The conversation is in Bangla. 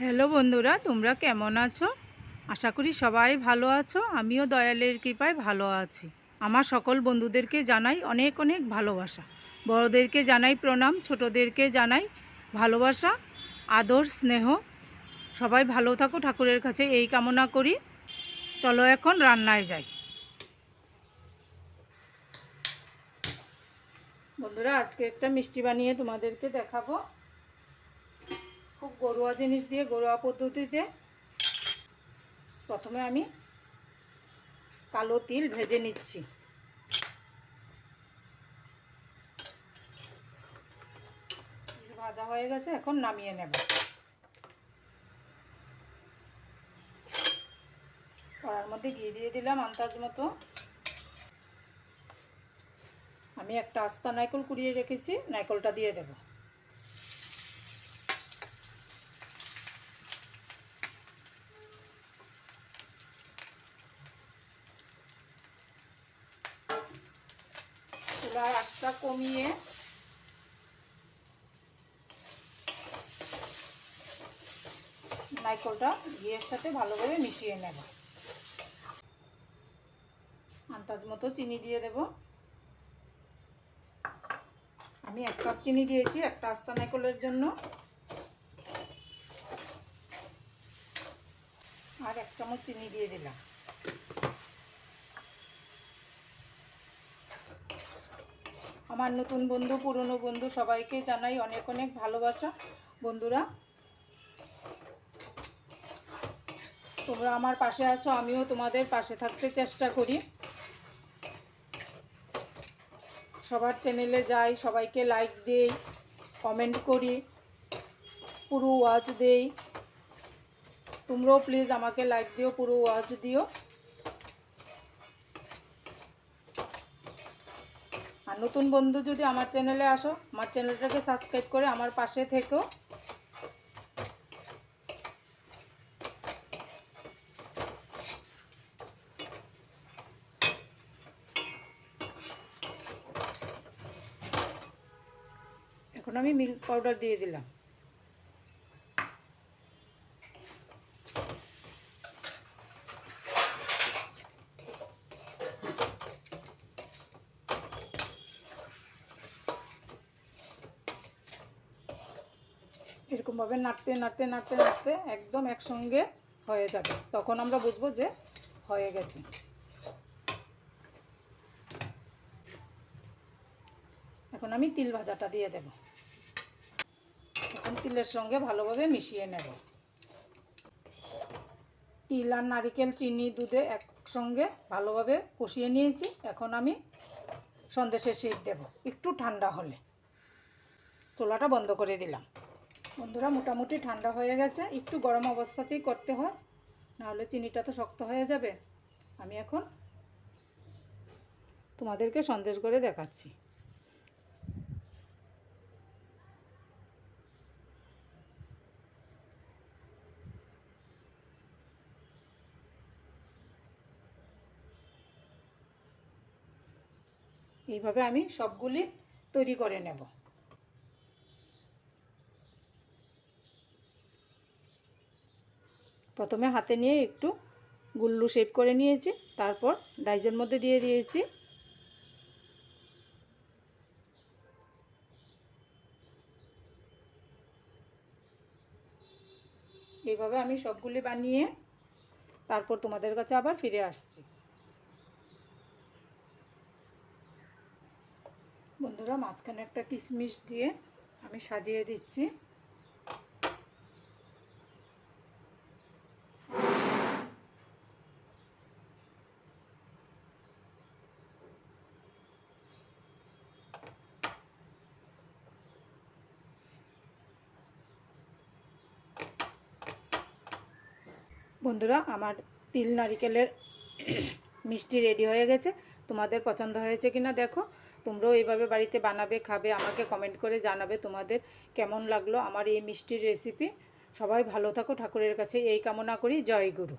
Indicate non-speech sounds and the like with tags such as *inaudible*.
হ্যালো বন্ধুরা, তোমরা কেমন আছো? আশা করি সবাই ভালো আছো, আমিও দয়ালের কৃপায় ভালো আছি। আমার সকল বন্ধুদেরকে জানাই অনেক অনেক ভালোবাসা। বড়দেরকে জানাই প্রণাম, ছোটোদেরকে জানাই ভালোবাসা, আদর, স্নেহ। সবাই ভালো থাকো, ঠাকুরের কাছে এই কামনা করি। চলো এখন রান্নায় যাই। বন্ধুরা, আজকে একটা মিষ্টি বানিয়ে তোমাদেরকে দেখাবো। খুব ঘরোয়া জিনিস দিয়ে, ঘরোয়া পদ্ধতিতে প্রথমে আমি কালো তিল ভেজে নিচ্ছি। ভাজা হয়ে গেছে, এখন নামিয়ে নেব। কড়ার মধ্যে ঘি দিয়ে দিলাম আন্দাজ মতো। আমি একটা আস্তা নাইকল কুড়িয়ে রেখেছি, নাইকলটা দিয়ে দেবো। চুলার আঁচটা কমিয়ে নাইকলটা ঘিয়ের সাথে ভালোভাবে মিশিয়ে নেব। আন্দাজ মতো চিনি দিয়ে দেব। আমি এক কাপ চিনি দিয়েছি একটা আস্তা নাইকলের জন্য। আর এক চামচ চিনি দিয়ে দিলাম। আমার নতুন বন্ধু, পুরনো বন্ধু সবাইকে জানাই অনেক অনেক ভালোবাসা। বন্ধুরা, তোমরা আমার পাশে আছো, আমিও তোমাদের পাশে থাকতে চেষ্টা করি। সবার চ্যানেলে যাই, সবাইকে লাইক দেই কমেন্ট করি, পুরো ওয়াচ দেই। তোমরাও প্লিজ আমাকে লাইক দিও, পুরো ওয়াচ দিও। আর নতুন বন্ধু যদি আমার চ্যানেলে আসো, আমার চ্যানেলটাকে সাবস্ক্রাইব করে আমার পাশে থেকো। এখন আমি মিল্ক পাউডার দিয়ে দিলাম। এরকমভাবে নাড়তে নাড়তে নাড়তে নাড়তে একদম একসঙ্গে হয়ে যাবে। তখন আমরা বুঝব যে হয়ে গেছে। এখন আমি তিল ভাজাটা দিয়ে দেব। এখন তিলের সঙ্গে ভালোভাবে মিশিয়ে নেব। তিল আর নারিকেল, চিনি, দুধে একসঙ্গে ভালোভাবে কষিয়ে নিয়েছি। এখন আমি সন্দেশের শীত দেব। একটু ঠান্ডা হলে। চোলাটা বন্ধ করে দিলাম। বন্ধুরা, মোটামুটি ঠান্ডা হয়ে গেছে। একটু গরম অবস্থাতেই করতে হয়, নাহলে চিনিটা তো শক্ত হয়ে যাবে। আমি এখন তোমাদেরকে সন্দেশ করে দেখাচ্ছি। এইভাবে আমি সবগুলি তৈরি করে নেব। প্রথমে হাতে নিয়ে একটু গুল্লু শেপ করে নিয়েছি, তারপর ডাইজের মধ্যে দিয়ে দিয়েছি। এইভাবে আমি সবগুলি বানিয়ে তারপর তোমাদের কাছে আবার ফিরে আসছি। বন্ধুরা, মাঝখানে একটা কিশমিশ দিয়ে আমি সাজিয়ে দিচ্ছি। বন্ধুরা, আমার তিল নারিকেলের *coughs* মিষ্টি রেডি হয়ে গেছে। তোমাদের পছন্দ হয়েছে কি না দেখো। তোমরাও এইভাবে বাড়িতে বানাবে, খাবে, আমাকে কমেন্ট করে জানাবে তোমাদের কেমন লাগল আমার এই মিষ্টির রেসিপি সবাই ভালো থাকো ঠাকুরের কাছে। এই কামনা করি। জয় গুরু।